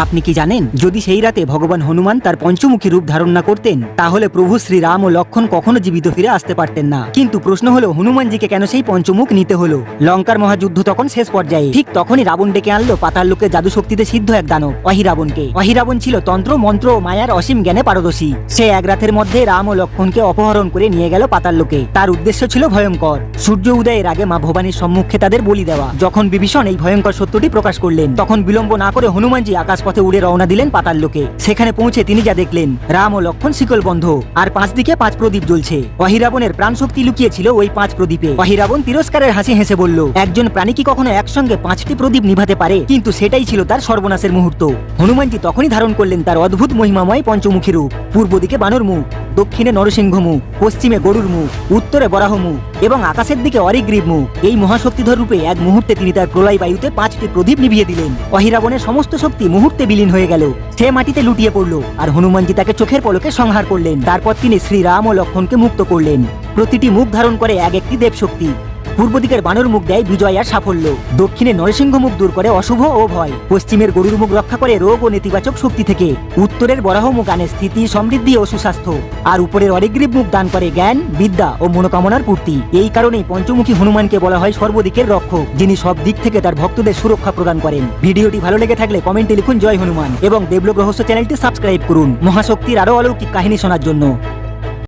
আপনি কি জানেন, যদি সেই রাতে ভগবান হনুমান তার পঞ্চমুখী রূপ ধারণ না করতেন, তাহলে প্রভু শ্রীরাম ও লক্ষণ কখনো জীবিত ফিরে আসতে পারতেন না। কিন্তু প্রশ্ন হলো, হনুমানজিকে কেন সেই পঞ্চমুখ নিতে হলো? লঙ্কার মহাযুদ্ধ তখন শেষ পর্যায়ে। ঠিক তখনই রাবণ ডেকে আনলো, পাতাল লোকে জাদু শক্তিতে সিদ্ধ এক দানব অহিরাবণকে অহিরাবণ ছিল তন্ত্র, মন্ত্র ও মায়ার অসীম জ্ঞানে পারদর্শী। সে এক রাতের মধ্যে রাম ও লক্ষণকে অপহরণ করে নিয়ে গেল পাতাল লোকে। তার উদ্দেশ্য ছিল ভয়ঙ্কর। সূর্য উদয়ের আগে মা ভবানীর সম্মুখে তাদের বলি দেওয়া। যখন বিভীষণ এই ভয়ঙ্কর সত্যটি প্রকাশ করলেন, তখন বিলম্ব না করে হনুমানজি আকাশপথে উড়ে রওনা দিলেন পাতাল লোকে। সেখানে পৌঁছে তিনি যা দেখলেন, রাম ও লক্ষণ শিকল বন্ধ। আর পাঁচ দিকে পাঁচ প্রদীপ জ্বলছে। অহিরাবণের প্রাণ শক্তি লুকিয়েছিল ওই পাঁচ প্রদীপে। অহিরাবণ তিরস্কারের হাসি হেসে বলল, একজন প্রাণী কি কখনো একসঙ্গে পাঁচটি প্রদীপ নিভাতে পারে? কিন্তু সেটাই ছিল তার সর্বনাশের মুহূর্ত। হনুমানজি তখনই ধারণ করলেন তার অদ্ভুত মহিমাময় পঞ্চমুখী রূপ। পূর্ব দিকে বানর মুখ, দক্ষিণে নরসিংহ মুখ, পশ্চিমে গরুর মুখ, উত্তরে বরাহ মুখ এবং আকাশের দিকে অরিগ্রীব মুখ। এই মহাশক্তিধর রূপে এক মুহূর্তে তিনি তার প্রলয় বায়ুতে পাঁচটি প্রদীপ নিভিয়ে দিলেন। অহিরাবণের সমস্ত শক্তি মুহূর্তে বিলীন হয়ে গেল। সে মাটিতে লুটিয়ে পড়ল আর হনুমানজি তাকে চোখের পলকে সংহার করলেন, তারপর তিনি শ্রীরাম ও লক্ষণকে মুক্ত করলেন। প্রতিটি মুখ ধারণ করে এক একটি দেবশক্তি। পূর্ব দিকের বানর মুখ দেয় বিজয় আর সাফল্য। দক্ষিণে নরসিংহ মুখ দূর করে অশুভ ও ভয়। পশ্চিমের গরুর মুখ রক্ষা করে রোগ ও নেতিবাচক শক্তি থেকে। উত্তরের বরাহ মুখ আনে স্থিতি, সমৃদ্ধি ও সুস্বাস্থ্য। আর উপরের অরিগ্রীব মুখ দান করে জ্ঞান, বিদ্যা ও মনোকামনার পূর্তি। এই কারণেই পঞ্চমুখী হনুমানকে বলা হয় সর্বদিকের রক্ষক, যিনি সব দিক থেকে তার ভক্তদের সুরক্ষা প্রদান করেন। ভিডিওটি ভালো লেগে থাকলে কমেন্টে লিখুন জয় হনুমান এবং দেবলোক রহস্য চ্যানেলটি সাবস্ক্রাইব করুন। মহাশক্তির আরও অলৌকিক কাহিনী শোনার জন্য।